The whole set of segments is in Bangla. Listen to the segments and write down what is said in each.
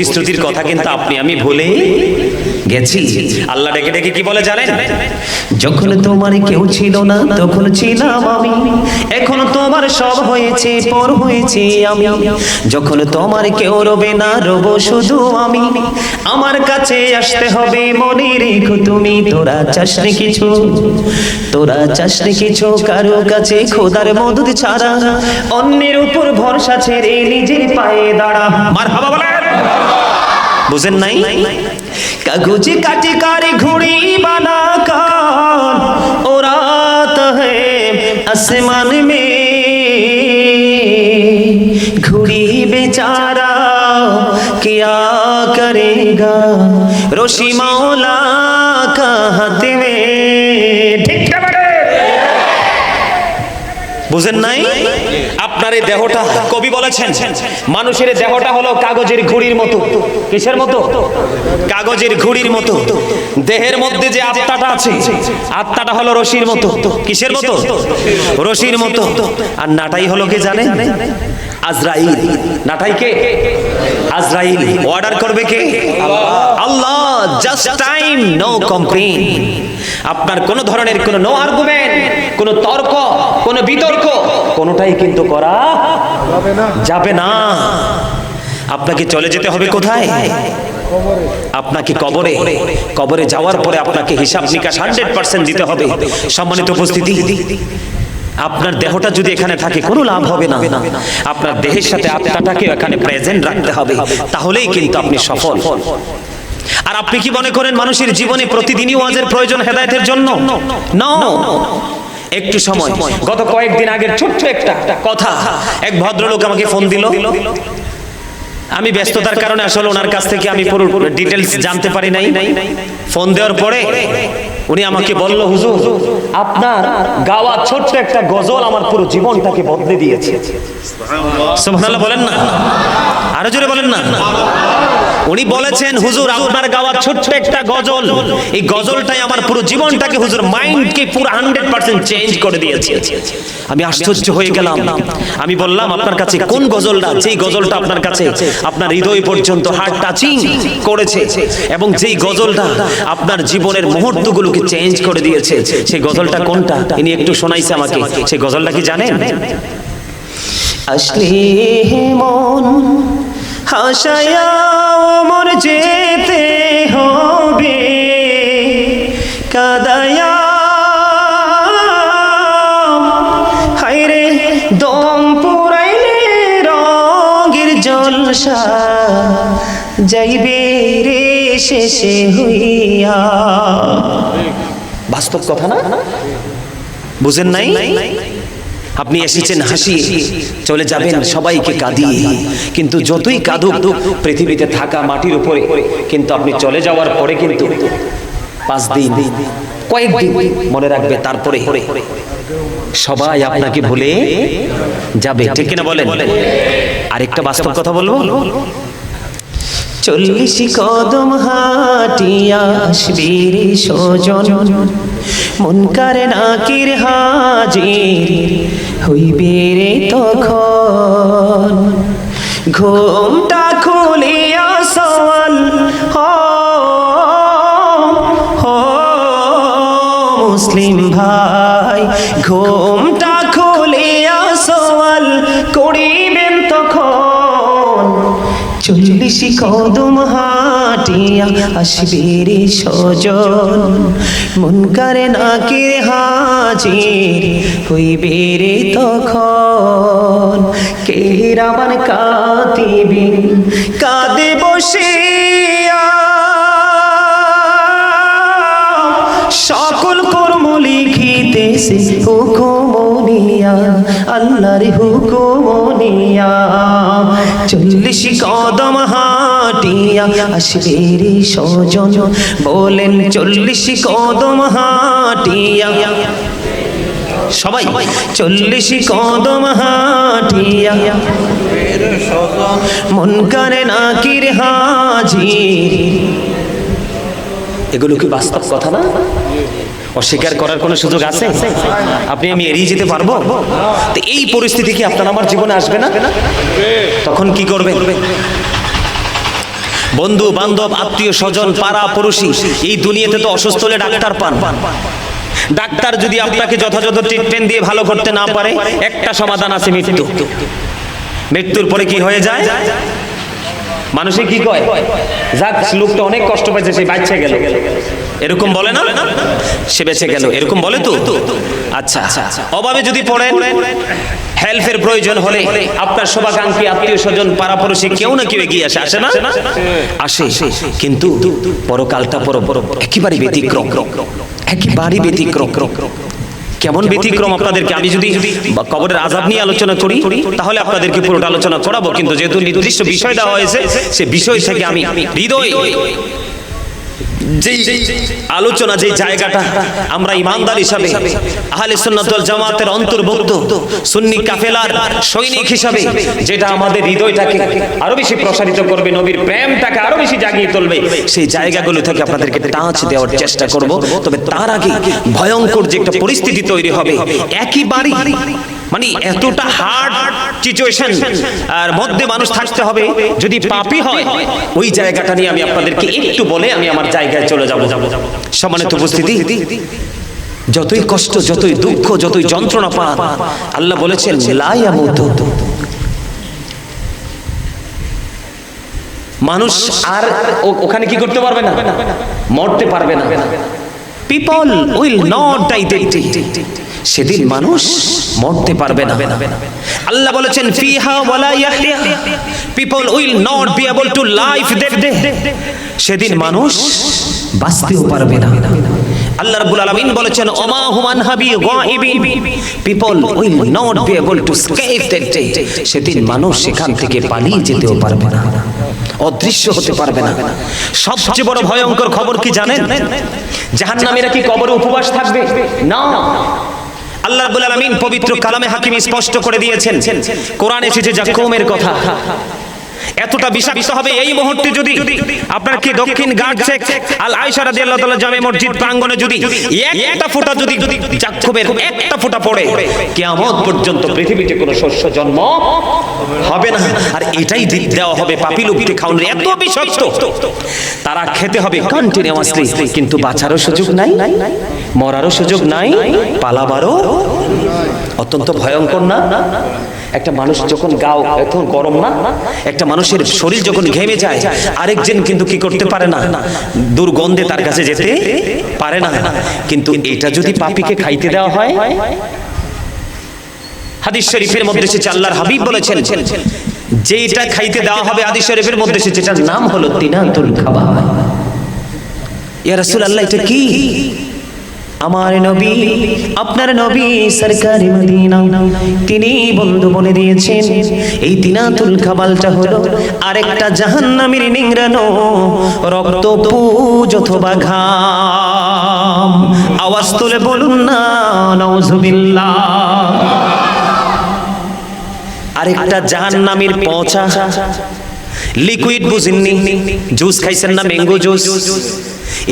প্রতিশ্রুতির কথা কিন্তু আপনি আমি ভুলে গেছি। আল্লাহ ডেকে ডেকে কি বলে জানেন? যখন তোমার কেউ ছিল না তখন ছিলাম আমি। এখন তোমার সব হয়েছে পর হয়েছে আমি। যখন তোমার কেউ রবে না রব শুধু আমি। আমার কাছে আসতে হবে মনে রেখো তুমি তোরা চাসনি কিছু। তোরা চাসনি কিছু কারও কাছে খোদার মদত ছাড়া। অন্যের উপর ভরসা ছেড়ে নিজের পায়ে দাঁড়া। মার হাবা বলেন। বুঝেন নাই কাগজে কাটে কারে ঘুড়ি বানা কার ও রাত है आसमान में घुड़ी बेचारा क्या करेगा रोशी मौला का हाथ में বুঝেন নাই? আপনার এই দেহটা কবি বলেছেন, মানুষের দেহটা হলো কাগজের ঘুড়ির মতো। কিসের মতো? কাগজের ঘুড়ির মতো। দেহের মধ্যে যে আত্মাটা আছে, আত্মাটা হলো রশির মতো। কিসের মতো? রশির মতো। আর নাটাই হলো কে জানে? আজরাইল। নাটাই কে? আজরাইল। অর্ডার করবে কে? আল্লাহ। জাস্ট টাইম নো কমপ্লেন আপনার কোন ধরনের কোন নো আর্গুমেন্ট কোন তর্ক কোন বিতর্ক কোনটাই কিন্তু করা যাবে না। আপনাকে চলে যেতে হবে কোথায়? আপনাকে কবরে। কবরে যাওয়ার পরে আপনাকে হিসাব নিকাশ হান্ড্রেড পার্সেন্ট দিতে হবে। সম্মানিত উপস্থিতি আপনার দেহটা যদি এখানে থাকে কোনো লাভ হবে না। আপনার দেহের সাথে আত্মাটাকে এখানে প্রেজেন্ট রাখতে হবে। তাহলেই কিন্তু আপনি সফল। আর আপনি কি মনে করেন মানুষের জীবনে প্রতিদিনই ওয়াজের প্রয়োজন হেদায়েতের জন্য? নো একটু সময়। গত কয়েকদিন আগের ছোট্ট একটা কথা। এক ভদ্রলোক আমাকে ফোন দিল। আমি ব্যস্ততার কারণে আসলে ওনার কাছ থেকে আমি পুরো ডিটেলস জানতে পারি নাই। ফোন দেওয়ার পরে উনি আমাকে বলল হুজুর আপনার গাওয়া ছোট্ট একটা গজল আমার পুরো জীবনটাকে বদলে দিয়েছে। সুবহানাল্লাহ বলেন না। আরও জোরে বলেন না। উনি বলেছেন, হুজুর, আপনার গাওয়া ছোট্ট একটা গজল। এই গজলটাই আমার পুরো জীবনটাকে, হুজুর, মাইন্ডকে পুরো হান্ড্রেড পার্সেন্ট চেঞ্জ করে দিয়েছে। আমি আশ্চর্য হয়ে গেলাম। আমি বললাম, আপনার কাছে কোন গজলটা যেই গজলটা আপনার কাছে আপনার হৃদয় পর্যন্ত হার্ট টাচিং করেছে এবং যেই গজলটা আপনার জীবনের মুহূর্তগুলোকে চেঞ্জ করে দিয়েছে, সেই গজলটা কোনটা? ইনি একটু শোনাইছে আমাকে। সেই গজলটা কি জানেন? আসলে মন হাসায়া মন যেতে হবে, কাদায়া। হাইরে দম পুরাইলে রঙের জলসা যাইবে রে শেষে হইয়া। বাস্তব কথা না? বুঝেন নাই? আপনি এসেছেন হাসি চলে যাবেন সবাইকে কাঁদিয়ে। কিন্তু যতই কাঁদুক পৃথিবীতে থাকা মাটির উপরে কিন্তু আপনি চলে যাওয়ার পরে কিন্তু পাঁচ দিন কয়েকদিন মনে রাখবে তারপরে। সবাই আপনাকে ভুলে যাবে ঠিক কিনা বলেন? আরেকটা বাস্তব কথা বলব? চল্লিশ কদম হাটিয়া আসবি রে সজন মন কারে নাকির হাজির হইবে রে তখন। ঘুমটা খুলিয়া সওয়াল। হ হ, মুসলিম ভাই, ঘুমটা খুলিয়া সওয়াল করিবেন তখন। চল্লিশ কদম হাটিয়া আসবে রে সজন মন করে নাকির হাজির হইবে রে তখন। কে রামান কাঁদিবে কাঁদে বসিয়া। সকল কর্ম লিখিতেছে হুকুমনিয়া আল্লাহর হুকুমনিয়া চল্লিশ কদম হাটিয়া আসবে রে সজন বলেন চল্লিশ কদম হাটিয়া। সবাই, চল্লিশ কদম হাটিয়া। মন করে নাকির হাজির। এগুলো কি বাস্তব কথা না? অস্বীকার করার কোনো সুযোগ আছে? আপনি আমি এড়িয়ে যেতে পারব? তো এই পরিস্থিতি কি আপনার আমার জীবনে আসবে না? তখন কি করবে বন্ধু, বান্ধব, আত্মীয়, স্বজন, পাড়া, পড়োশি, এই দুনিয়াতে তো অসুস্থ হলে ডাক্তার পান। ডাক্তার যদি আপনাকে যথাযথ ট্রিটমেন্ট দিয়ে ভালো করতে না পারে, একটা সমাধান আছে মৃত্যু। মৃত্যুর পরে কি হয়ে যায়? মানুষে কি কয়? যাক, লোকটা অনেক কষ্ট পাইছে, সে বাচ্চা গেল। এরকম বলে না? সে বেঁচে গেল। এরকম বলে তো? আচ্ছা অভাবে যদি পড়েন হেল্পের প্রয়োজন হলে আপনার শোভাকাঙ্ক্ষী আত্মীয় স্বজন পাড়াপড়শি কেউ না কেউ এগিয়ে আসে আসে না? আসে, কিন্তু পরকালটা পর একেবারে ব্যতিক্রম। একেবারে ব্যতিক্রম। কেমন ব্যতিক্রম আপনাদেরকে? আমি যদি বা কবরের আজাদ নিয়ে আলোচনা করি তাহলে আপনাদেরকে পুরোটা আলোচনা করাবো। কিন্তু যেহেতু নির্দিষ্ট বিষয় দেওয়া হয়েছে সে বিষয় থেকে আমি হৃদয় যেই আলোচনা যে জায়গাটা আমরা ইমানদার হিসাবে, আহলে সুন্নাত ওয়াল জামাতের অন্তর্ভুক্ত, সুন্নি কাফেলার সৈনিক হিসাবে, যেটা আমাদের হৃদয়টাকে আরও বেশি প্রসারিত করবে, নবীর প্রেমটাকে আরও বেশি জাগিয়ে তুলবে, সেই জায়গাগুলো থেকে আপনাদেরকে টাচ দেওয়ার চেষ্টা করব। তবে তার আগে ভয়ঙ্কর যে একটা পরিস্থিতি তৈরি হবে একইবারই মানে এতটা হার্ড সিচুয়েশন আর মধ্যে মানুষ থাকতে হবে যদি পাপি হয় ওই জায়গাটা নিয়ে আমি আপনাদেরকে একটু বলে আমি আমার জায়গায় চলে যাব। সম্মানিত উপস্থিতি যতই কষ্ট যতই দুঃখ যতই যন্ত্রণা পান আল্লাহ বলেছেন মানুষ আর ওখানে কি করতে পারবে না? মরতে পারবে না। পিপল উইল নট ডাই সেদিন মানুষ মরতে পারবে না। আল্লাহ বলেছেন ফিহা ওয়ালা ইয়াহইয়া people will not be able to life that day সেদিন মানুষ বাঁচতেও পারবে না। আল্লাহ রাব্বুল আলামিন বলেছেন ওমা হুমান হাবি গায়িবিন people will not be able to escape that day সেদিন মানুষ সেখান থেকে পালিয়ে যেতেও পারবে না। অদৃশ্য হতে পারবে না। সবচেয়ে বড় ভয়ঙ্কর খবর কি জানেন? জাহান্নামীরা কি কবরে উপবাস থাকবে? না। আল্লাহ রাব্বুল আলামিন পবিত্র কালামে হাকিম স্পষ্ট করে দিয়েছেন। কোরআন এসেছে যা কৌমের কথা। এতটা বিষাক্ত হবে এই মুহূর্তে যদি আপনার কি দক্ষিণ ঘাট শেখ আল আয়েশা রাদিয়াল্লাহু তাআলা জামে মসজিদ প্রাঙ্গণে যদি একটা ফোঁটা যদি জাকুমের একটা ফোঁটা পড়ে, কিয়ামত পর্যন্ত পৃথিবীতে কোনো শস্য জন্ম হবে না। আর এটাই দি- দেওয়া হবে পাপি লোককে খাওয়ানোর এত বিষাক্ত। তারা খেতে হবে কন্টিনিউয়াসলি কিন্তু বাঁচারও সুযোগ নাই, মরারও সুযোগ নাই, পালাবারও অত্যন্ত ভয়ঙ্কর না? একটা মানুষ যখন গাও এত গরম না, একটা মানুষের শরীর যখন ঘেমে যায় আরেকজন কিন্তু কি করতে পারে না? দুর্গন্ধে তার কাছে যেতে পারে না। কিন্তু এটা যদি পাপিকে খাইতে দেওয়া হয়? হাদিস শরীফের মধ্যে এসেছে, আল্লাহর হাবিব বলেছেন যেটা খাইতে দেওয়া হবে হাদিস শরীফের মধ্যে এসেছে যেটার নাম হলো তিনাতুল খাবার ইয়া রাসূলুল্লাহ, এটা কি? আমার নবী, আপনার নবী সরকারি মদিনা। তিনি বন্ধু বলে দিয়েছেন, এই তিনাতুল খাবালটা হলো আরেকটা জাহান্নামীর নিংড়ানো রক্ত পুজ অথবা ঘাম। আওয়াজ তুলে বলুন না, নাউজুবিল্লাহ। আরেকটা জাহান্নামীর পচা। লিকুইড বুঝেননি জুস খাইছেন না ম্যাঙ্গো জুস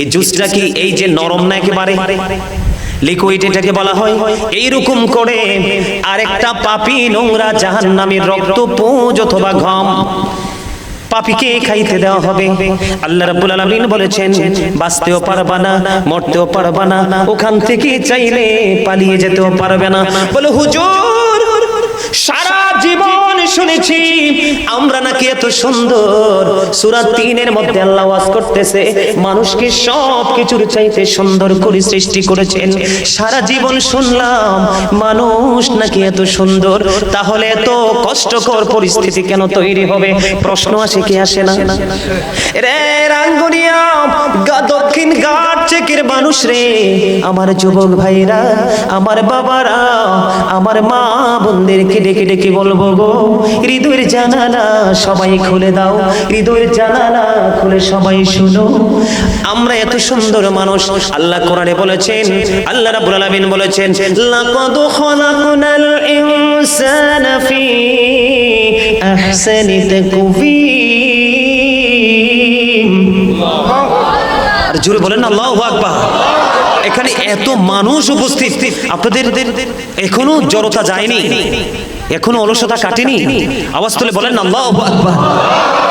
এই জুসটা কি এই যে নরম না একেবারে? লিকুইড এটাকে বলা হয়। করে আরেকটা পাপি নোংরা জাহান্নামীর রক্ত অথবা ঘাম পাপিকে খাইতে দেওয়া হবে। আল্লাহ রাব্বুল আলামিন বলেছেন, বাঁচতেও পারবা না, মরতেও পারবা না, ওখান থেকে চাইলে পালিয়ে যেতেও পারবে না। বলে, হুজুর, সারা জীবন শুনেছি, আমরা নাকি এত সুন্দর। সুরা তিনের মধ্যে আল্লাহ ওয়াজ করতেছে, মানুষকে সব কিছুর চাইতে সুন্দর করে সৃষ্টি করেছেন। সারা জীবন শুনলাম, মানুষ নাকি এত সুন্দর। তাহলে এত কষ্টকর পরিস্থিতি কেন তৈরি হবে? প্রশ্ন আসে কি আসে না? রে রাঙ্গুনিয়া দক্ষিণ ঘাট চেকের মানুষ রে। আমার যুবক ভাইরা, আমার বাবারা, আমার মা বোনদেরকে ডেকে ডেকে বলব গো। হৃদয়ের জানালা সবাই খুলে দাও। হৃদয়ের জানালা খুলে সবাই শুনো। আমরা এত সুন্দর মানুষ আল্লাহ কোরআনে বলেছেন আল্লাহ রাব্বুল আলামিন বলেছেন লাকাদ খলাকনাল ইনসানা ফি আহসানি তাকওয়িম। আর জোরে বলেন আল্লাহু আকবার। এখানে এত মানুষ উপস্থিত। আপনাদের এখনও জড়তা যায়নি। এখনও অলসতা কাটেনি। আওয়াজ তুলে বলেন, আল্লাহু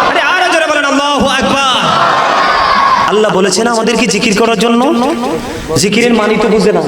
আরে আর জোরে বলেন, আল্লাহু আকবার। আল্লাহ বলেছেন আমাদেরকে জিকির করার জন্য। জিকিরের মানি তো বুঝে না।